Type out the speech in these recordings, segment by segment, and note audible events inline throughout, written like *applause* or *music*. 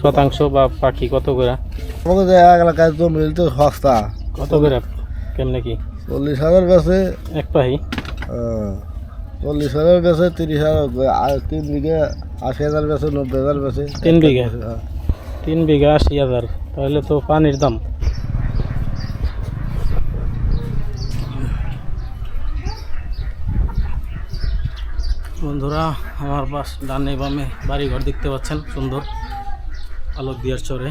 শতাংশ বা পাখি কত করে? আমাকে যে এক এলাকায় জমি তো সস্তা। কত করে? কেমনে কি? চল্লিশ হাজার বেছে এক পাহি চল্লিশ হাজার বেছে তিরিশ হাজার তিন বিঘে আশি হাজার বেছে নব্বই হাজার বেছে তিন বিঘে? হ্যাঁ। তিন বিঘা আশি হাজার তাহলে তো পানির দাম। বন্ধুরা আমার পাশ ডানে বামে বাড়িঘর দেখতে পাচ্ছেন সুন্দর। আলোক দিয়ার চরে।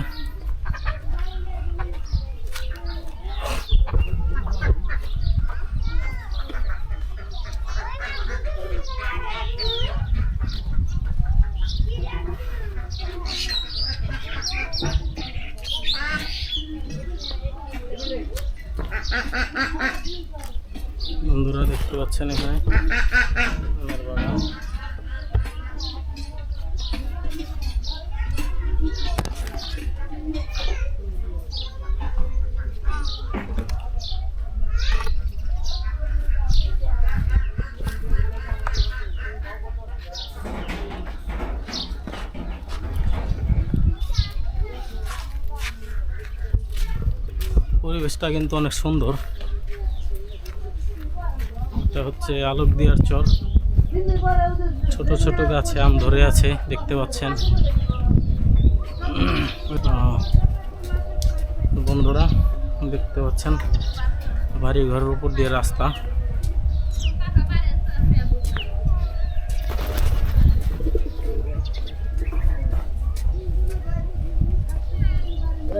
বন্ধুরা দেখতে পাচ্ছেন এখানে আমার বাগান পরিবেশটা কিন্তু অনেক সুন্দর। এটা হচ্ছে আলোক দিয়ার চর। ছোট ছোট গাছে আম ধরে আছে, দেখতে পাচ্ছেন। বন্ধুরা, দেখতে পাচ্ছেন বাড়ি ঘরের উপর দিয়ে রাস্তা।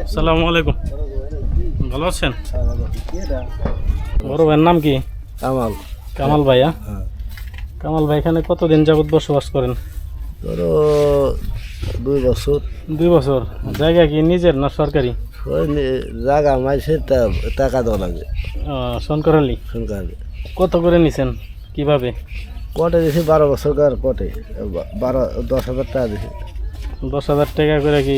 আসসালামু আলাইকুম। ভালো আছেন? বড় ভাইয়ের নাম কি? কামাল। কামাল ভাইয়া হ্যাঁ? কামাল ভাই এখানে কতদিন যাবত বসবাস করেন? ধরো দুই বছর। দুই বছর। জায়গা কি নিজের না সরকারি? জায়গা মাইসের টাকা দেওয়া লাগে। শঙ্করালি সরকার কত করে নিছেন? কীভাবে? কটে দিছি বারো বছর কার কটে বারো দশ হাজার টাকা দিছি। দশ হাজার টাকা করে কি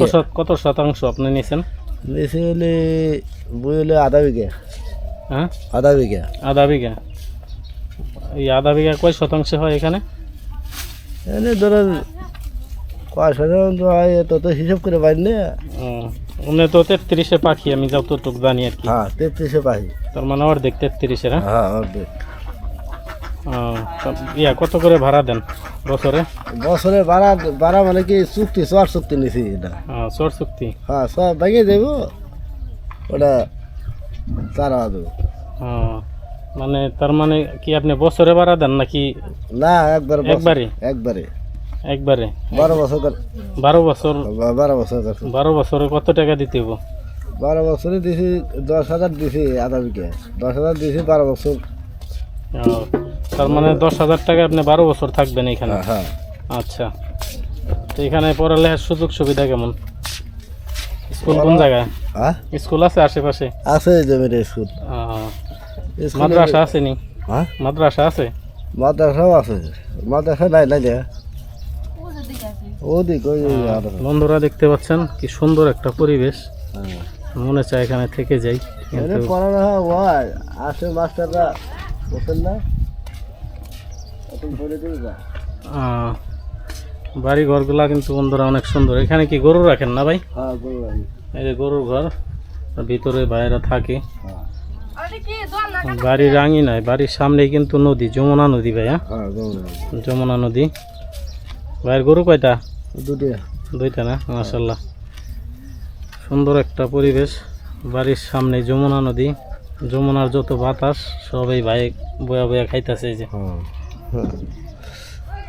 কত কত শতাংশ আপনি নিছেন? দিছি হলে বই হলে আধা বিঘা। হ্যাঁ? আধা বিঘা। আধা বিঘা। এই আধা বিঘা কয় শতাংশ হয় এখানে? এনে ধরেন কয় শতাংশ হয় তো তো হিসাব করে পাই না। উনি তো তেত্রিশে পাখি আমি যতটুকু জানি আর কি। হ্যাঁ তেত্রিশে পাই তার মানে অর্ধেক তেত্রিশের হ্যাঁ? হ্যাঁ অর্ধেক। ইয়া কত করে ভাড়া দেন বছরে? বছরে বাড়া বাড়া মানে কি চুক্তি চর চুক্তি নিছি এটা। চর চুক্তি? হ্যাঁ সব ভেঙে দেবো ওটা তারা দেবো মানে তার মানে কি আপনি বছরে ভাড়া দেন নাকি না একবার একবারে? একবারে। একবারে? বারো বছর বারো বছর বারো বছর বারো বছরে কত টাকা দিতে হব? বারো বছরে দিছি দশ হাজার দিছি আধা বিঘা দশ হাজার দিছি বারো বছর। তার মানে দশ হাজার টাকা আপনি বারো বছর থাকবেন এখানে। হ্যাঁ হ্যাঁ। আচ্ছা। তো এখানে পড়ালেখার সুযোগ সুবিধা কেমন? স্কুল কোন জায়গায়? হ্যাঁ স্কুল আছে আশেপাশে? আছে জমির স্কুল। মাদ্রাসা আছে নি? হ্যাঁ মাদ্রাসা আছে? মাদ্রাসাও আছে। মাদ্রাসা নাই নাই বন্ধুরা দেখতে পাচ্ছেন কি সুন্দর একটা পরিবেশ। হ্যাঁ। মনে চায় এখানে থেকে যাই। পড়ানো হয়। আসে মাস্টাররা বসেন না এখন ধরে দিই যা আহ, বাড়ি ঘরগুলা কিন্তু বন্ধুরা অনেক সুন্দর। এখানে কি গরু রাখেন না ভাই? হ্যাঁ। এই যে গরুর ঘর ভিতরে ভাইয়েরা থাকে। হ্যাঁ। বাড়ির রাঙি নয় বাড়ির সামনেই কিন্তু নদী যমুনা নদী ভাইয়া। হ্যাঁ। যমুনা নদী। ভাইয়ের গরু কয়টা? দুইটা। না? মাসাল্লাহ সুন্দর একটা পরিবেশ। বাড়ির সামনে যমুনা নদী। যমুনার যত বাতাস সবাই ভাই বয়া বয়া খাইতেছে এই যে। হ্যাঁ।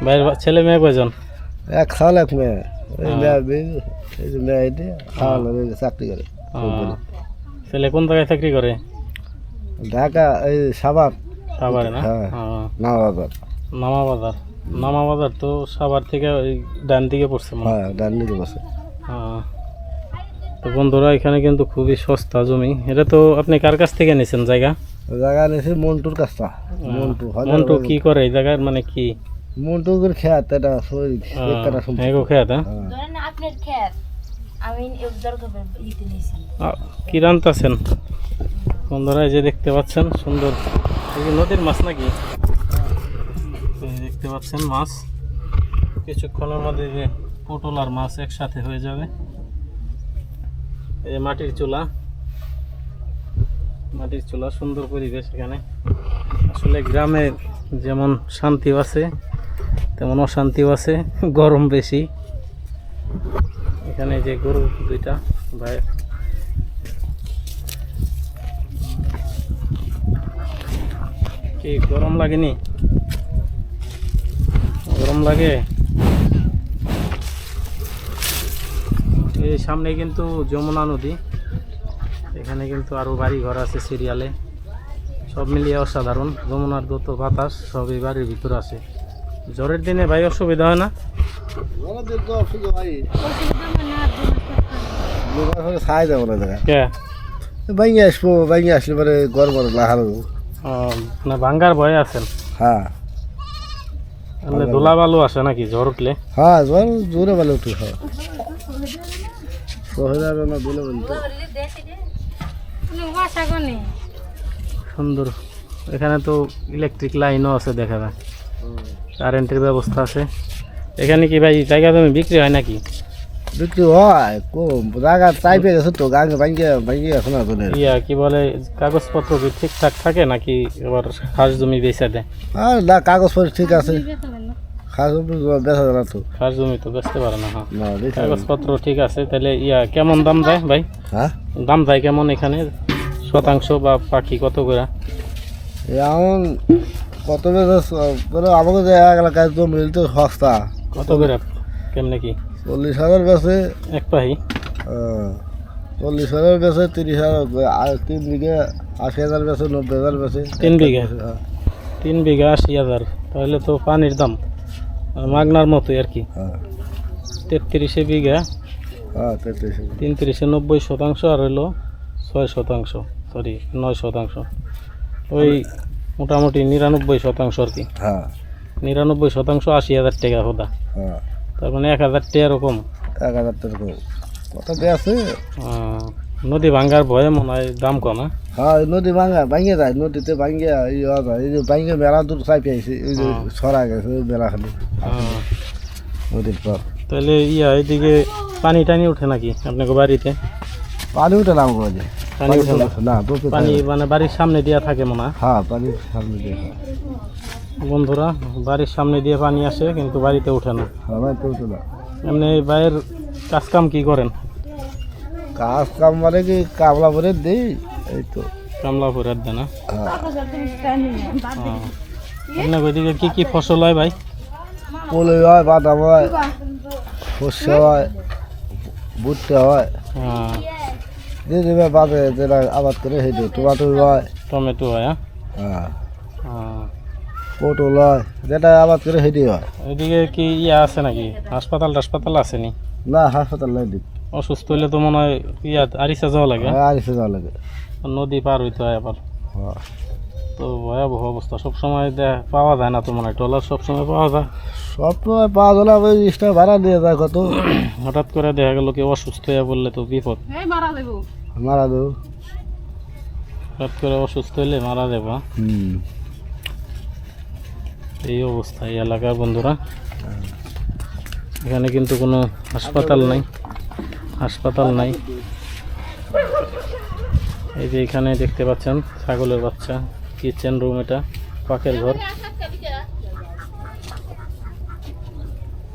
ভাইয়ের ছেলে মেয়ে কয়জন? এক খাওয়াল এক মেয়ে। এই হ্যাঁ। মেয়ে বিয়ে- এই যে মেয়ে এটি খাওয়ালো এই যে চাকরি করে। ছেলে কোন জায়গায় চাকরি করে? ঢাকা এই সাবার সাবারে না? হ্যাঁ। আহ, নামাবাদ নামা বাজার নামা বাজার তো সাবার থেকে ওই ডান দিকে পড়ছে হয়। হ্যাঁ ডান্ডিকে বসে আহ, তো বন্ধুরা এখানে কিন্তু খুবই সস্তা জমি। এটা তো আপনি কার কাছ থেকে নিছেন জায়গা? জায়গা নিয়েছে মন্টুর কাছটা মন্টু মন্টু কি করে এই জায়গার? মানে কি? মন্টুর খেত এটা শরীর একটা সম্পর্ক। এগো খেয়াত হ্যাঁ? হ্যাঁ। ধরেন আপনার ক্ষেত আমি দরকার ইতে নিয়েছি। কি রান্তাছেন? বন্ধুরা যে দেখতে পাচ্ছেন সুন্দর। এই নদীর মাছ নাকি? দেখতে পাচ্ছেন মাছ। কিছুক্ষণের মধ্যে যে পটল আর মাছ একসাথে হয়ে যাবে। এই মাটির চুলা। মাটির চুলা, সুন্দর পরিবেশ এখানে। আসলে গ্রামে যেমন শান্তিও আছে, তেমন অশান্তিও আছে, *laughs* গরম বেশি। এখানে যে গরু, দুইটা ভাই কি গরম লাগেনি? গরম লাগে? এই সামনে কিন্তু যমুনা নদী। এখানে কিন্তু আরও বাড়ি ঘর আছে সিরিয়ালে। সব মিলিয়ে অসাধারণ। যমুনার যত বাতাস সবই বাড়ির ভিতর আছে। জ্বরের দিনে ভাই অসুবিধা হয় না? ওনাদের তো অসুবিধা ভাই। লোকের ঘরে ছাই যাব না দেখা কে? ভাঙে আসব ভাঙে আসলে পরে গরম লাহার না ভাঙ্গার ভয়ে আছেন? হ্যাঁ। ধুলা বালু আসে নাকি? জ্বর উঠলে? হ্যাঁ জোরে বলে উঠু হ্যাঁ শহরে আর না বলে বলতে সুন্দর। এখানে তো ইলেকট্রিক লাইনও আছে দেখা যায়। কারেন্টের ব্যবস্থা আছে। এখানে কি ভাই জায়গা জমি বিক্রি হয় নাকি? বিক্রি হয় কম। জায়গা চাই পেয়ে তো গাঙ্গে ভাঙ্গে ভাঙ্গে গেছে না ইয়া কি বলে কাগজপত্র কি ঠিকঠাক থাকে নাকি এবার খাস জমি বেচা দেয়? আর না কাগজপত্র ঠিক আছে। খাস বেচা যায় না তো। খাস জমি তো বেচতে পারে না হ্যাঁ। না বেচা যায় না। কাগজপত্র ঠিক আছে তাহলে ইয়া কেমন দাম যায় ভাই? হ্যাঁ? দাম যায় কেমন এখানে? শতাংশ বা পাখি কত করে? এমন কত বেচা করে আমাকে যে এক এলাকায় তো মিলতে সস্তা। কত করে? কেমনে কি? চল্লিশ হাজার বেচে। এক পাহি আহ, চল্লিশ হাজার বেচে তিরিশ হাজার আর তিন বিঘে আশি হাজার বেচে নব্বই হাজার বেচে। তিন বিঘা? হ্যাঁ, তিন বিঘা আশি হাজার তাহলে তো পানির দাম। মাগনার মতোই আর কি। হ্যাঁ। তেত্রিশে বিঘা হ্যাঁ তেত্রিশ তিন তিরিশে নব্বই শতাংশ আর হলো ছয় শতাংশ সরি নয় শতাংশ। ওই মোটামুটি নিরানব্বই শতাংশ আর কি। হ্যাঁ। নিরানব্বই শতাংশ আশি হাজার টাকা হোদা। তার মানে এক হাজার টাকা এরকম। এক হাজার টাকা। কত নদী ভাঙ্গার ভয়ে মনে হয় দাম কম হ্যাঁ? হ্যাঁ নদী ভাঙা ভাঙে যায় নদীতে ভাঙে এই হওয়া যায়। এই যে মেলা দূর চাপি আইছে এই যে হ্যাঁ। সরা গেছে ওই মেলা খালি আহ, নদীর পর। তাহলে ইয়া এদিকে পানি টানি উঠে নাকি আপনাকে বাড়িতে? পানি উঠে নাম করে পানি উঠে না? না পানি মানে বাড়ির সামনে দিয়া থাকে মনে হয়? হ্যাঁ পানি সামনে দিয়ে বন্ধুরা বাড়ির সামনে দিয়ে পানি আসে কিন্তু বাড়িতে ওঠে না। হ্যাঁ ভাই উঠে না। এমনি বাইরের কাজ কাম কি করেন? কাজ কাম মানে কি কাবলা করে দিই? এই তো কামলা করে দেয় না? হ্যাঁ। আপনার ওইদিকে কি কি ফসল হয় ভাই? পোলই হয় বাদাম হয় শস্য হয় ভুট্টা হয়। যে যেভাবে বাদে যেটা আবাদ করে সেই টমাটো হয়। টমেটো হয় হ্যাঁ? হ্যাঁ। পটল হয় যেটা আবাদ করে সেটি হয়। ওইদিকে কি ইয়া আছে নাকি? হাসপাতাল টাসপাতাল আছে নি? না হাসপাতাল নাই অসুস্থ হইলে তো মনে হয় ইয়া আরিসা যাওয়া লাগে। হ্যাঁ আর এসে যাওয়া লাগে। নদী পার হইতে হয় আবার। তো ভয়াবহ অবস্থা। সবসময় দেখ পাওয়া যায় না তো মনে হয়। ট্রলার সবসময় পাওয়া যায়। সব তো পাওয়া গেলে ওই জিনিসটা ভাড়া দিয়ে যায় কত। *coughs* হঠাৎ করে দেখা গেল কেউ অসুস্থ হয়ে বললে তো বিপদ। মারা দেবো হঠাৎ করে অসুস্থ হইলে মারা যাব হ্যাঁ? এই অবস্থা এই এলাকার বন্ধুরা। এখানে কিন্তু কোনো হাসপাতাল নাই। হাসপাতাল নাই। এই যে এখানে দেখতে পাচ্ছেন ছাগলের বাচ্চা কিচেন রুম এটা পাকের ঘর।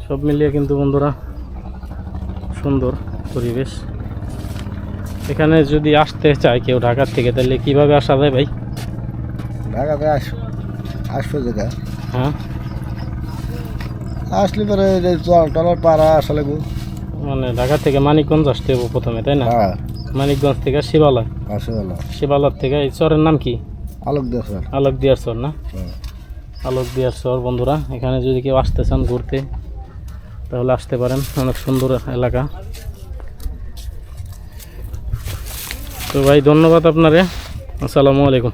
সব মিলিয়ে কিন্তু বন্ধুরা সুন্দর পরিবেশ। এখানে যদি আসতে চায় কেউ ঢাকার থেকে তাহলে কীভাবে আসা যায় ভাই? ঢাকাতে আস আসবে জায়গা হ্যাঁ। আসলে পরে জল টলার পাড়া আসলে মানে ঢাকা থেকে মানিকগঞ্জ আসতে হবে প্রথমে তাই না? হ্যাঁ। মানিকগঞ্জ থেকে শিবালয়। শিবালয়। থেকে এই চরের নাম কি? আলোক দিয়ে স্যার আলোক দিয়ার চর না? হ্যাঁ। আলোক দিয়ার চর বন্ধুরা। এখানে যদি কেউ আসতে চান ঘুরতে তাহলে আসতে পারেন। অনেক সুন্দর এলাকা। তো ভাই ধন্যবাদ আপনারে। আসসালামু আলাইকুম।